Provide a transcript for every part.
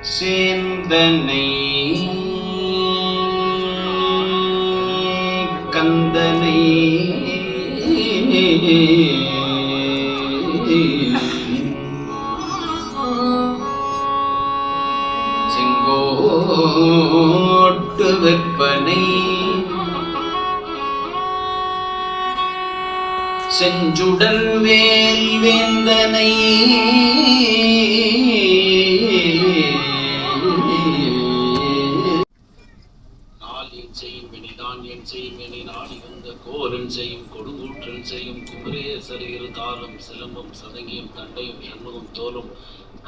சேந்தனை. கந்தனை. செங்கோட்டு வெப்பனை. செஞ்சுடன் வேல் வேந்தனை. இருந்தாலும் இருதாலும் சிலம்பும் சதங்கியும் தண்டையும் சண்முகம் தோலும்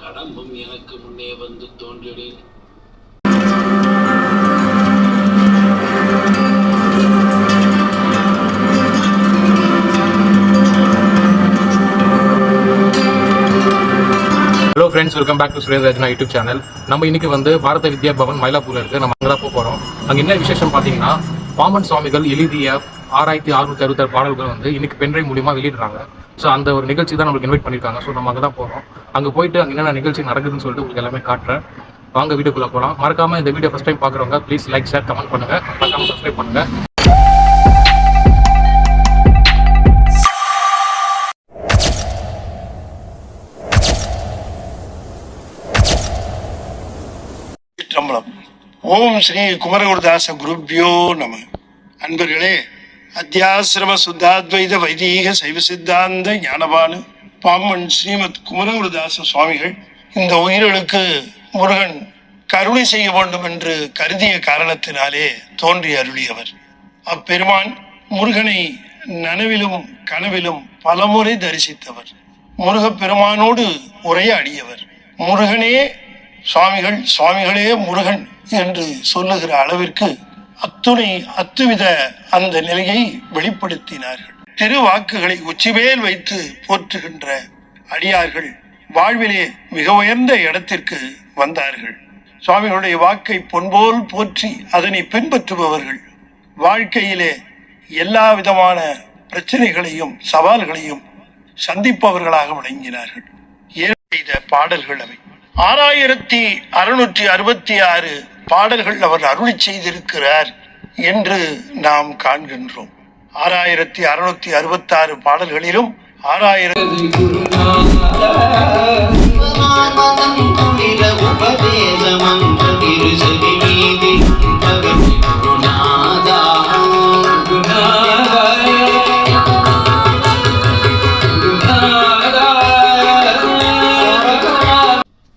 கடம்பும் எனக்கு முன்னே வந்து தோன்றினேன் hello friends welcome back to சுரேஷ்ராஜனா YouTube channel நம்ம இன்னைக்கு வந்து பாரத வித்யா பவன் மயிலாப்பூர்ல இருக்கு. நம்ம அங்கே போக போகிறோம் அங்கே என்ன விசேஷம் பார்த்தீங்கன்னா பாம்பன் சுவாமிகள் எழுதிய ஆறாயிரத்தி அறுநூத்தி அறுபத்தாறு பாடல்கள் வந்து இன்னைக்கு பென்ட்ரைவ் மூலியமா வெளியிடுறாங்க. ஸோ அந்த ஒரு நிகழ்ச்சி தான் நம்மளுக்கு இன்வைட் பண்ணியிருக்காங்க. ஸோ நம்ம அங்கே தான் போகிறோம் அங்கே போயிட்டு அங்கே என்னென்ன நிகழ்ச்சி நடக்குதுன்னு சொல்லிட்டு உங்களுக்கு எல்லாமே காட்டுறேன். வாங்க வீடியோக்குள்ள போகலாம் மறக்காம இந்த வீடியோ ஃபஸ்ட் டைம் பார்க்குறவங்க ப்ளீஸ் லைக் ஷேர் கமெண்ட் பண்ணுங்க. மறக்காம சப்ஸ்கிரைப் பண்ணுங்க. ஓம் ஸ்ரீ குமரகுருதாச குருப்யோ நம. அன்பர்களே அத்தியாசிரம சுத்தாத்வைத வைதீக சைவ சித்தாந்த ஞானபானு பாம்பன் ஸ்ரீமத் குமரகுருதாச சுவாமிகள் இந்த உயிர்களுக்கு முருகன் கருணை செய்ய வேண்டும் என்று கருதிய காரணத்தினாலே தோன்றி அருளியவர். அப்பெருமான் முருகனை நனவிலும் கனவிலும் பலமுறை தரிசித்தவர். முருகப் பெருமானோடு உரையாடியவர். முருகனே சுவாமிகள் சுவாமிகளே முருகன் என்று சொல்லுகிற அளவிற்கு அத்துணை அத்துவித அந்த நிலையை வெளிப்படுத்தினார்கள். திருவாக்குகளை உச்சிமேல் வைத்து போற்றுகின்ற அடியார்கள் வாழ்விலே மிக உயர்ந்த இடத்திற்கு வந்தார்கள். சுவாமிகளுடைய வாக்கை பொன்போல் போற்றி அதனை பின்பற்றுபவர்கள் வாழ்க்கையிலே எல்லா விதமான பிரச்சனைகளையும் சவால்களையும் சந்திப்பவர்களாக விளங்கினார்கள். ஏன் பாடல்கள் அவை? ஆறாயிரத்தி அறுநூற்றி அறுபத்தி ஆறு பாடல்கள் அவர் அருளி செய்திருக்கிறார் என்று நாம் காண்கின்றோம். ஆறாயிரத்தி அறுநூத்தி அறுபத்தி ஆறு பாடல்களிலும் ஆறாயிரத்தி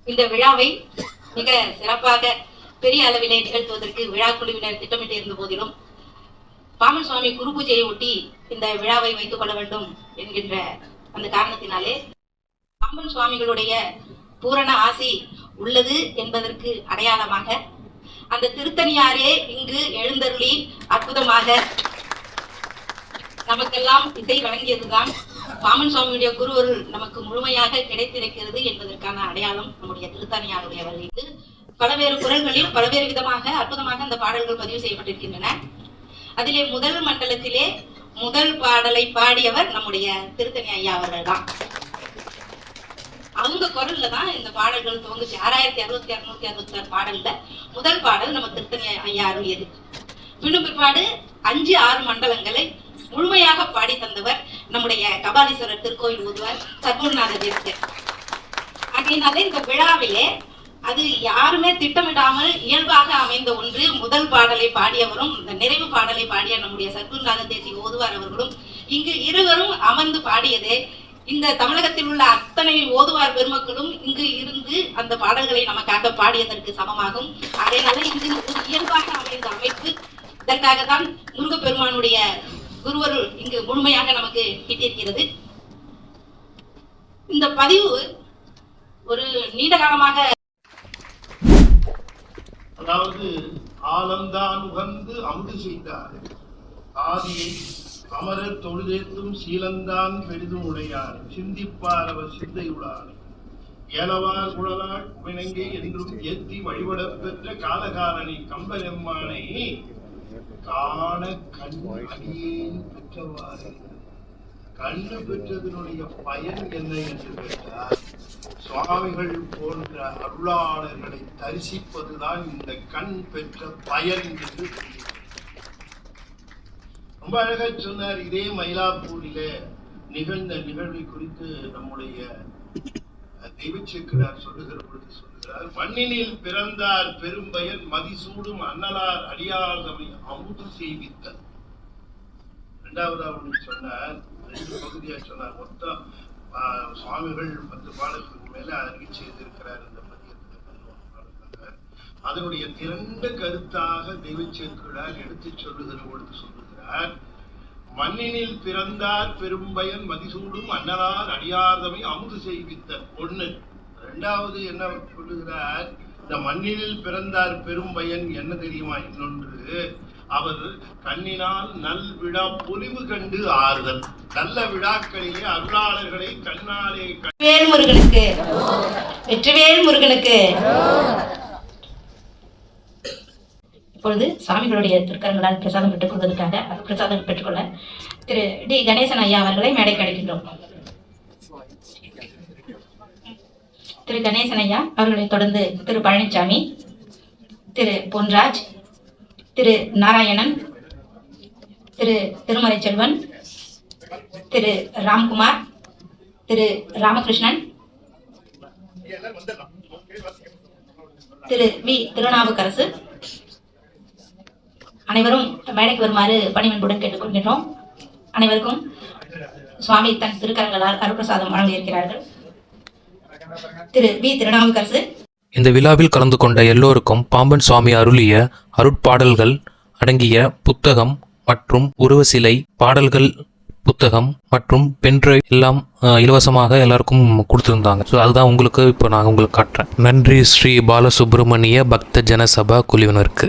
இந்த விழாவை மிக சிறப்பாக அளவிலே நிகழ்த்துவதற்கு விழா குழுவினர் திட்டமிட்டு இருந்த போதிலும் பாமன் சுவாமி குரு பூஜையை ஒட்டி இந்த விழாவை வைத்துக் கொள்ள வேண்டும் என்கின்ற அந்த காரணத்தினாலே பாம்பன் சுவாமிகளுடைய பூரண ஆசி உள்ளது என்பதற்கு அடையாளமாக அந்த திருத்தணியாரே இங்கு எழுந்தருளி அற்புதமாக நமக்கெல்லாம் இசை வழங்கியதுதான். பாமன் சுவாமியுடைய குருவருள் நமக்கு முழுமையாக கிடைத்திருக்கிறது என்பதற்கான அடையாளம் நம்முடைய திருத்தணியாருடைய வருகைக்கு பல்வேறு குரல்களில் பல்வேறு விதமாக அற்புதமாக அந்த பாடல்கள் பதிவு செய்யப்பட்டிருக்கின்றன. அதிலே முதல் மண்டலத்திலே முதல் பாடலை பாடியவர் நம்முடைய திருத்தணி ஐயா அவர்கள் தான் அவங்க குரல்ல தான் இந்த பாடல்கள் துவங்குச்சு. ஆறாயிரத்தி அறுபத்தி அறுநூத்தி அறுபத்தி ஆறு பாடல்ல முதல் பாடல் நம்ம திருத்தணி ஐயா அருளியது. பின்னும் பிற்பாடு அஞ்சு ஆறு மண்டலங்களை முழுமையாக பாடி தந்தவர் நம்முடைய கபாலீஸ்வரர் திருக்கோயில் ஊதுவர் சத்குருநாத தேசியர் ஆகையினாலே இந்த விழாவிலே அது யாருமே திட்டமிடாமல் இயல்பாக அமைந்த ஒன்று முதல் பாடலை பாடியவரும் இந்த நிறைவு பாடலை பாடிய நம்முடைய சத்குருநாத தேசிக ஓதுவார் அவர்களும் இங்கு இருவரும் அமர்ந்து பாடியதே இந்த தமிழகத்தில் உள்ள அத்தனை ஓதுவார் பெருமக்களும் இங்கு இருந்து அந்த பாடல்களை நமக்காக பாடியதற்கு சமமாகும். அதனால இங்கு இயல்பாக அமைந்த அமைப்பு இதற்காக தான் முருகப்பெருமானுடைய குருவருள் இங்கு முழுமையாக நமக்கு கிட்டிருக்கிறது இந்த பதிவு ஒரு நீண்ட காலமாக அதாவது ஆலந்தான் உகந்து அமுது செய்தார். ஆதியை அமரர் தொழுதேத்தும் சீலந்தான் பெரிதும் உடையார். சிந்திப்பார் அவர் சிந்தையுளார். ஏலவார் குழலாள் வினங்கை என்றும் ஏத்தி வழிபட பெற்ற காலகாலனை கம்பரெம்மானை காண கண் அடியேன் பெற்றவாறு. கண்ணு பெற்றதனுடைய பயன் என்ன என்று கேட்டார் சுவாமிகள் போன்ற அருளாளர்களை தரிசிப்பதுதான் இந்த கண் பெற்ற பயன் என்று ரொம்ப அழகா சொன்னார் இதே மயிலாப்பூரிலே நிகழ்ந்த நிகழ்வை குறித்து நம்முடைய தெய்வச்சேக்கிடார் சொல்லுகிற பொழுது சொல்லுகிறார் மண்ணினில் பிறந்தார் பெரும்பயன் மதிசூடும் அன்னலார் அடியார்தமை அமுது செய்வித்தல். இரண்டாவது அவர்கள் சொன்னார் ரெண்டு பகுதியா சொன்னார் மொத்தம் ஆஹ், சுவாமிகள் பத்து பாடல்களுக்கு மேல அறிக்கை செய்திருக்கிறார் இந்த அதனுடைய திரண்ட கருத்தாக தெய்வச்சேக்கிழார் எடுத்துச் சொல்லுகிற பொழுது சொல்லுகிறார். மண்ணினில் பிறந்தார் பெரும்பயன் மதிசூடும் அன்னலார் அடியார்தமை அமுது செய்வித்த ஒண்ணு. இரண்டாவது என்ன சொல்லுகிறார்? இந்த மண்ணினில் பிறந்தார் பெரும்பயன் என்ன தெரியுமா? இன்னொன்று. அவர் கண்ணினால் நல் விழா பொலிவு கண்டு ஆறுதல். நல்ல விழாக்களிலே அருளாளர்களை கண்ணாலே வேல் முருகனுக்கு. வெற்றிவேல் முருகனுக்கு. இப்பொழுது சாமிகளுடைய திருக்கரங்களால் பிரசாதம் பெற்றுக் கொள்வதற்காக பிரசாதம் பெற்றுக்கொள்ள திரு டி. கணேசன் ஐயா அவர்களை மேடைக்கு அழைக்கின்றோம். திரு கணேசன் ஐயா அவர்களை தொடர்ந்து திரு பழனிசாமி திரு பொன்ராஜ் திரு நாராயணன் திரு திருமலை செல்வன் திரு ராம்குமார் திரு ராமகிருஷ்ணன் திரு வி திருநாவுக்கரசு. அனைவரும் மேடைக்கு வருமாறு பணிமன்புடன் கேட்டுக்கொள்கின்றோம். அனைவருக்கும் சுவாமி தன் திருக்கரங்களால் அருட்பிரசாதம் வழங்கியிருக்கிறார்கள். திரு வி திருநாவுக்கரசு இந்த விழாவில் கலந்து கொண்ட எல்லோருக்கும் பாம்பன் சுவாமி அருளிய அருட்பாடல்கள் அடங்கிய புத்தகம் மற்றும் உருவ சிலை பாடல்கள் புத்தகம் மற்றும் பென்ட்ரைவ் எல்லாம் இலவசமாக எல்லாருக்கும் கொடுத்துருந்தாங்க. ஸோ அதுதான் உங்களுக்கு இப்போ நான் உங்களுக்கு காட்டுறேன். நன்றி ஸ்ரீ பாலசுப்ரமணிய பக்த ஜனசபா குழுவினருக்கு.